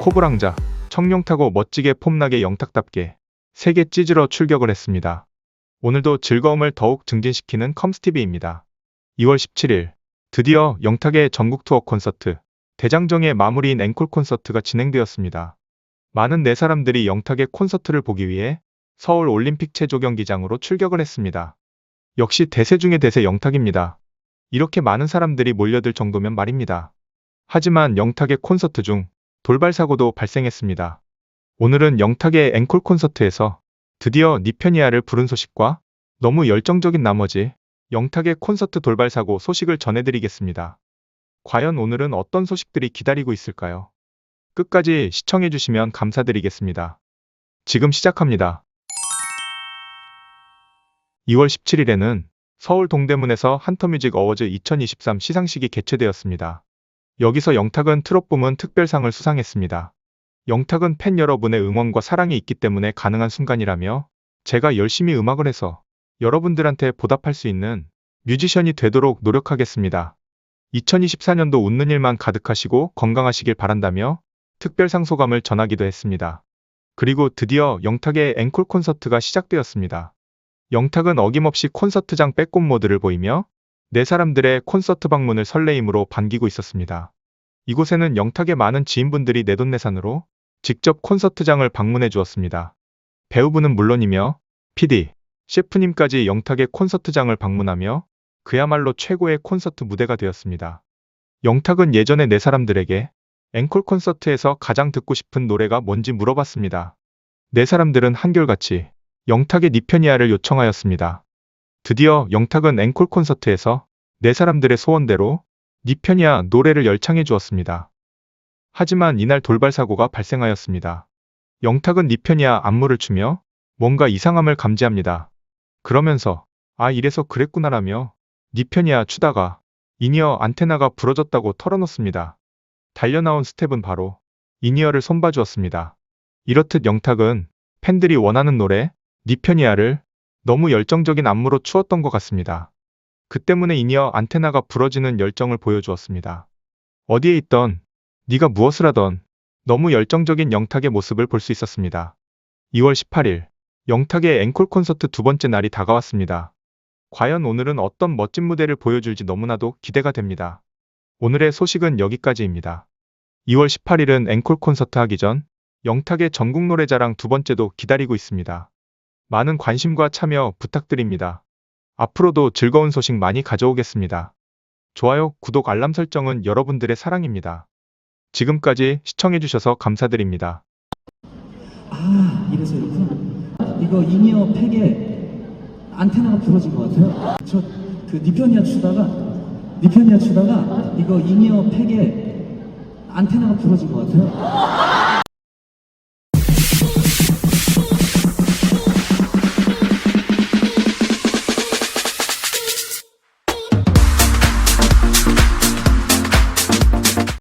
코브랑자, 청룡 타고 멋지게 폼나게 영탁답게 세계 찢으러 출격을 했습니다. 오늘도 즐거움을 더욱 증진시키는 컴스티비입니다. 2월 17일 드디어 영탁의 전국 투어 콘서트 대장정의 마무리인 앵콜 콘서트가 진행되었습니다. 많은 네 사람들이 영탁의 콘서트를 보기 위해 서울 올림픽 체조 경기장으로 출격을 했습니다. 역시 대세 중의 대세 영탁입니다. 이렇게 많은 사람들이 몰려들 정도면 말입니다. 하지만 영탁의 콘서트 중 돌발 사고도 발생했습니다. 오늘은 영탁의 앵콜 콘서트에서 드디어 니페니아를 부른 소식과 너무 열정적인 나머지 영탁의 콘서트 돌발 사고 소식을 전해드리겠습니다. 과연 오늘은 어떤 소식들이 기다리고 있을까요? 끝까지 시청해주시면 감사드리겠습니다. 지금 시작합니다. 2월 17일에는 서울 동대문에서 한터뮤직 어워즈 2023 시상식이 개최되었습니다. 여기서 영탁은 트롯 부문 특별상을 수상했습니다. 영탁은 팬 여러분의 응원과 사랑이 있기 때문에 가능한 순간이라며 제가 열심히 음악을 해서 여러분들한테 보답할 수 있는 뮤지션이 되도록 노력하겠습니다. 2024년도 웃는 일만 가득하시고 건강하시길 바란다며 특별상 소감을 전하기도 했습니다. 그리고 드디어 영탁의 앵콜 콘서트가 시작되었습니다. 영탁은 어김없이 콘서트장 빼꼼 모드를 보이며 네 사람들의 콘서트 방문을 설레임으로 반기고 있었습니다. 이곳에는 영탁의 많은 지인분들이 내돈내산으로 직접 콘서트장을 방문해 주었습니다. 배우분은 물론이며 PD, 셰프님까지 영탁의 콘서트장을 방문하며 그야말로 최고의 콘서트 무대가 되었습니다. 영탁은 예전에 네 사람들에게 앵콜 콘서트에서 가장 듣고 싶은 노래가 뭔지 물어봤습니다. 네 사람들은 한결같이 영탁의 니페니아를 요청하였습니다. 드디어 영탁은 앵콜 콘서트에서 네 사람들의 소원대로 니페니아 노래를 열창해 주었습니다. 하지만 이날 돌발 사고가 발생하였습니다. 영탁은 니페니아 안무를 추며 뭔가 이상함을 감지합니다. 그러면서 아 이래서 그랬구나라며 니페니아 추다가 이니어 안테나가 부러졌다고 털어놓습니다. 달려나온 스텝은 바로 이니어를 손봐 주었습니다. 이렇듯 영탁은 팬들이 원하는 노래 니페니아를 너무 열정적인 안무로 추었던 것 같습니다. 그 때문에 이니어 안테나가 부러지는 열정을 보여주었습니다. 어디에 있던 네가 무엇을 하던 너무 열정적인 영탁의 모습을 볼 수 있었습니다. 2월 18일 영탁의 앵콜 콘서트 두 번째 날이 다가왔습니다. 과연 오늘은 어떤 멋진 무대를 보여줄지 너무나도 기대가 됩니다. 오늘의 소식은 여기까지입니다. 2월 18일은 앵콜 콘서트 하기 전 영탁의 전국 노래자랑 두 번째도 기다리고 있습니다. 많은 관심과 참여 부탁드립니다. 앞으로도 즐거운 소식 많이 가져오겠습니다. 좋아요, 구독, 알람 설정은 여러분들의 사랑입니다. 지금까지 시청해주셔서 감사드립니다. 아 이래서 이렇구나 이거 이니어 팩에 안테나가 부러진 것 같아요 저 그 니페니아 추다가 니페니아 추다가 이거 이니어 팩에 안테나가 부러진 것 같아요